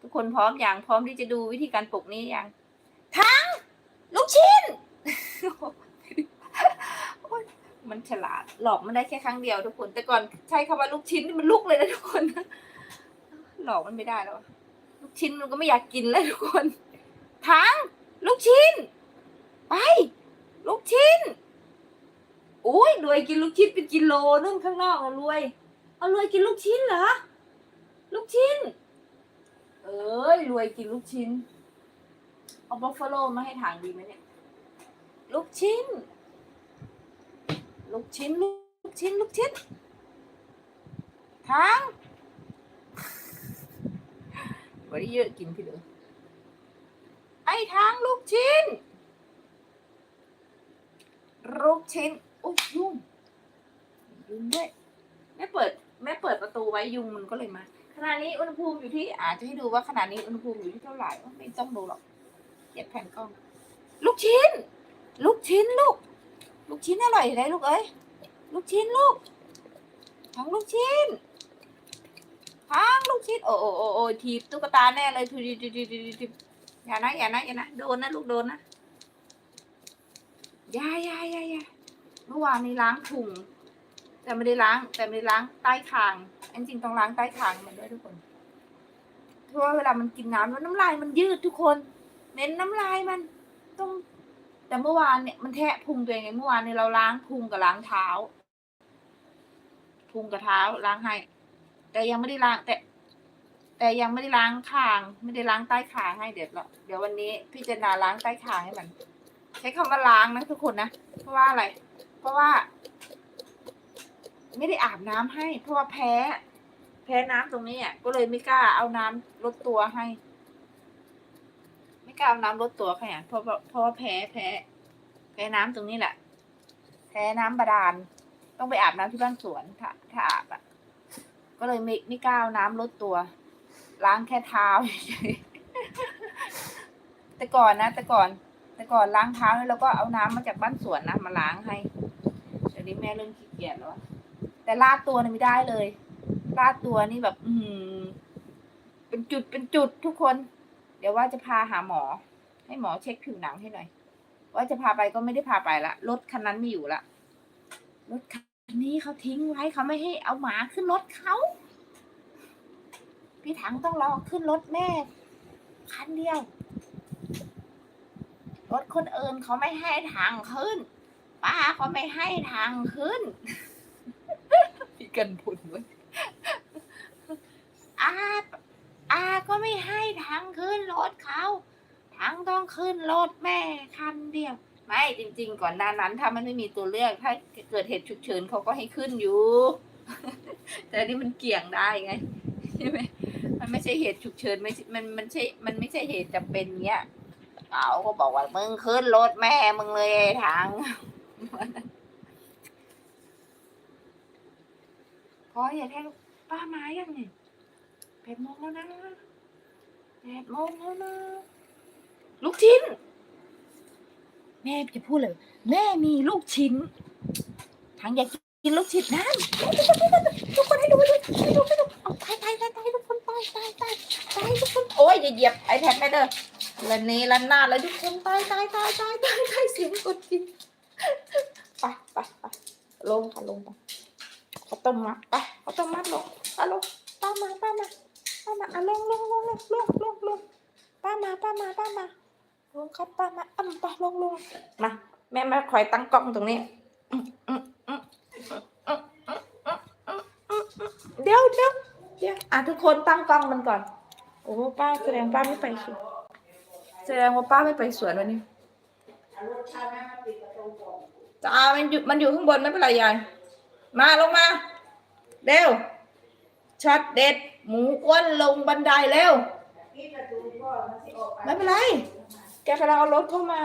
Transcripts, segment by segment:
ทุกคนพร้อมอย่างพร้อมที่จะดูวิธีการปลูกนี้ยังทั้งลูกชิ้นโอ๊ยมันฉลาดหลอกมันได้แค่ครั้งเดียวทุกคน แต่ก่อนใช้คำว่าลูกชิ้นนี่มันลุกเลยนะทุกคน หลอกมันไม่ได้แล้วอะลูกชิ้นมันก็ไม่อยากกินเลยทุกคน ทั้งลูกชิ้น ไป ลูกชิ้นอุ้ยรวยกินลูกชิ้นเป็นกิโลนึ่งข้างนอกอะรวย เอารวยกินลูกชิ้นเหรอ ลูกชิ้น เอ้ย รวยกินลูกชิ้น เอาบัฟฟาโลมาให้ทางดีไหมเนี่ย ลูกชิ้น ลูกชิ้น ลูกชิ้น ลูกชิ้นทางวันนี้เยอะกินพี่เลยไอ้ทางลูกชิ้น ลูกชิ้นอุ้ยยุ่งยุ่งด้วยแม่เปิดแม่เปิดประตูไว้ยุงมันก็เลยมา ขณะนี้อุณหภูมิอยู่ที่อาจจะให้ดูว่าขณะนี้อุณหภูมิอยู่ที่เท่าไหร่ไม่ต้องดูหรอกเก็บแผ่นกล้อง ลูกชิ้น ลูกชิ้นลูก ลูกชิ้นอร่อยเลยลูกเอ้ยลูกชิ้นลูก ทั้งลูกชิ้นทั้งลูกชิ้นโอ้โอ้โอ้โอ้ทีบตุ๊กตาแน่เลยทีทีทีทีทีอย่านะอย่านะอย่านะโดนนะลูกโดนนะยายายายาเมื่อวานนี้ล้างถุงแต่ไม่ได้ล้าง แต่ไม่ได้ล้างใต้คาง นจริงต้องล้างใต้คางมันด้วยทุกคนเพราะว่าเวลามันกินน้ำแล้วน้ำลายมันยืดทุกคนเน้นน้ำลายมันต้อง แต่เมื่อวานเนี่ยมันแทะพุงตัวเองไงเมื่อวานเนี่ยเราล้างพุงกับล้างเท้าพุงกับเท้าล้างให้ แต่ยังไม่ได้ล้างแต่ แต่ยังไม่ได้ล้างคาง ไม่ได้ล้างใต้คางให้เดี๋ยวเราเดี๋ยววันนี้พี่เจนาล้างใต้คางให้มัน ใช้คำว่าล้างนะทุกคนนะเพราะว่าอะไร เพราะว่า ไม่ได้อาบน้ำให้ เพราะว่าแพ้ พ้น้ำตรงนี้อะก็เลยไม่กล้าเอาน้ำลดตัวให้ ไม่กล้าเอาน้ำลดตัวให้อะเพราะว่าเพราะว่าแพ้แพ้แพ้น้ำตรงนี้แหละ แพ้น้ำบาดาลต้องไปอาบน้ำที่บ้านสวนถ้าถ้าอาบอะ ก็เลยไม่ไม่กล้าเอาน้ำลดตัว ล้างแค่เท้าแต่ก่อนนะแต่ก่อน แต่ก่อนล้างเท้าแล้วก็เอาน้ำมาจากบ้านสวนนะมาล้างให้เดี๋ยวนี้แม่เริ่มขี้เกียจแล้วแต่ลาดตัวไม่ได้เลย ลาดตัวนี่แบบ อืเป็นจุดเป็นจุดทุกคน เดี๋ยวว่าจะพาหาหมอ ให้หมอเช็คผิวหนังให้หน่อย ว่าจะพาไปก็ไม่ได้พาไปละรถคันนั้นไม่อยู่ละรถคันนี้เขาทิ้งไว้เขาไม่ให้เอาหมาขึ้นรถเขาพี่ถังต้องรอขึ้นรถแม่คันเดียวรถคนอื่นเขาไม่ให้ทางขึ้น ป้าเขาไม่ให้ทางขึ้น พี่กันพุนไว้ยอาอาก็ไม่ให้ ทางขึ้นรถเขาทางต้องขึ้นรถแม่คันเดียว ไม่จริง ๆ ก่อนหน้านั้นถ้ามันไม่มีตัวเลือก ถ้าเกิดเหตุฉุกเฉินเขาก็ให้ขึ้นอยู่ แต่นี่มันเกี่ยงได้ไงใช่ไหมมันไม่ใช่เหตุฉุกเฉินไม่มันมันใช่ มันไม่ใช่เหตุจำเป็นเงี้ยเขาก็บอกว่ามึงขึ้นรถแม่มึงเลยทางพออย่าแท้ป้ามายังเนี่ยแปดโมงแล้วนะ แปดโมงแล้วนะลูกชิ้น แม่จะพูดเลย แม่มีลูกชิ้นทางอยากกินลูกชิ้นนั่นทุกคนให้ดูให้ดูให้ดูให้ดูเอาตายตายตายตายทุกคนตายตายตายตายทุกคนโอ้ยอย่าเหยียบไอแพดแม่เด้อลันนี้ลันหน้าแล้วทุกคนตายตายตายตายตายตายเสียงกดกินไปไปไปลงค่ะลงไปข้าวต้มมัดไปข้าวต้มมัดลงป้าลงป้ามาป้ามา เข้ามาอะลงลงลงลงลงลงลงป้ามาป้ามาป้ามาลงครับป้ามาอะป้าลงลงมาแม่มาคอยตั้งกล้องตรงนี้เดี๋ยวเดี๋ยวเดี๋ยวอะทุกคนตั้งกล้องมันก่อน โอ้ป้าแสดงป้าไม่ไปสวนแสดงว่าป้าไม่ไปสวนวันนี้จ้ามันอยู่มันอยู่ข้างบนไม่เป็นไรยายมาลงมาเร็วช็อตเด็ด หมูอ้วนลงบันไดเร็วไม่เป็นไร แกกำลังเอารถเข้ามา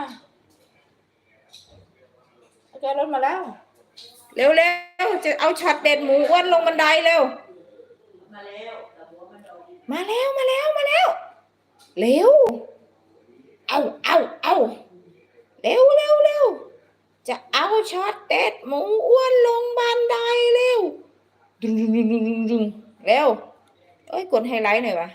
แกรถมาแล้ว เร็วเร็วจะเอาช็อตเด็ดหมูอ้วนลงบันไดเร็ว มาแล้ว มาแล้วมาแล้วมาแล้ว เร็ว เอาเอาเอาเร็วเร็วเร็วจะเอาช็อตเด็ดหมูอ้วนลงบันไดเร็วดึงดึงดึงดึงดึงเร็ว ওই কোন হেলাই নেবা